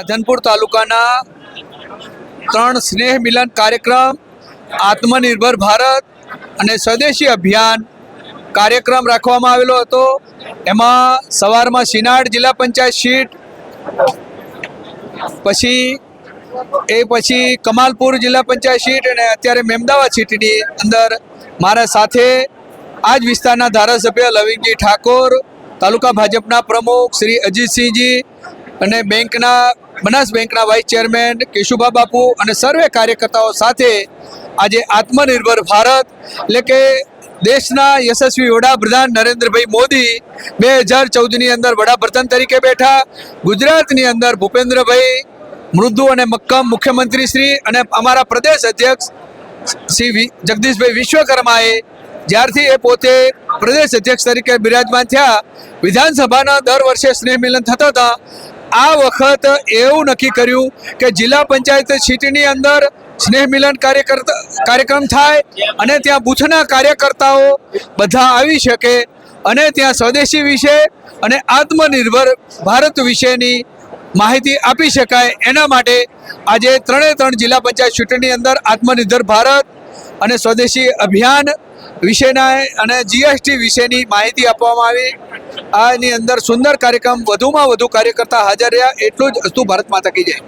રાધનપુર તાલુકાના ત્રણ સ્નેહ મિલન કાર્યક્રમ, આત્મનિર્ભર ભારત અને સ્વદેશી અભિયાન કાર્યક્રમ રાખવામાં આવેલો હતો. એમાં સવારમાં સિનાડ જિલ્લા પંચાયત સીટ, પછી એ પછી કમાલપુર જિલ્લા પંચાયત સીટ અને અત્યારે મેમદાવાદ સીટની અંદર મારા સાથે આ જ વિસ્તારના ધારાસભ્ય લવિંગજી ઠાકોર, તાલુકા ભાજપના પ્રમુખ શ્રી અજીતસિંહજી અને બેંકના બનાસ બેંકના વાઇસ ચેરમેન કેશુભા બાપુ અને સર્વે કાર્યકર્તાઓ સાથે આજે આત્મનિર્ભર ભારત, એટલે કે દેશના યશસ્વી વડાપ્રધાન નરેન્દ્રભાઈ મોદી બે હજાર ચૌદની અંદર વડાપ્રધાન તરીકે બેઠા, ગુજરાતની અંદર ભૂપેન્દ્રભાઈ મૃદુ અને મક્કમ મુખ્યમંત્રી શ્રી અને અમારા પ્રદેશ અધ્યક્ષ શ્રી જગદીશભાઈ વિશ્વકર્માએ જ્યારથી એ પોતે પ્રદેશ અધ્યક્ષ તરીકે બિરાજમાન થયા, વિધાનસભાના દર વર્ષે સ્નેહ મિલન થતા હતા. આ વખત એવું નક્કી કર્યું કે જિલ્લા પંચાયત સીટની અંદર સ્નેહ મિલન કાર્યકર્તા કાર્યક્રમ થાય અને ત્યાં બૂથના કાર્યકર્તાઓ બધા આવી શકે અને ત્યાં સ્વદેશી વિશે અને આત્મનિર્ભર ભારત વિશેની માહિતી આપી શકાય. એના માટે આજે ત્રણે ત્રણ જિલ્લા પંચાયત ચૂંટણીની અંદર આત્મનિર્ભર ભારત અને સ્વદેશી અભિયાન વિશેના અને જીએસટી વિશેની માહિતી આપવામાં આવી. આની અંદર સુંદર કાર્યક્રમ, વધુમાં વધુ કાર્યકર્તા હાજર રહ્યા, એટલું જ અસ્તુ ભારત માતા કી જય.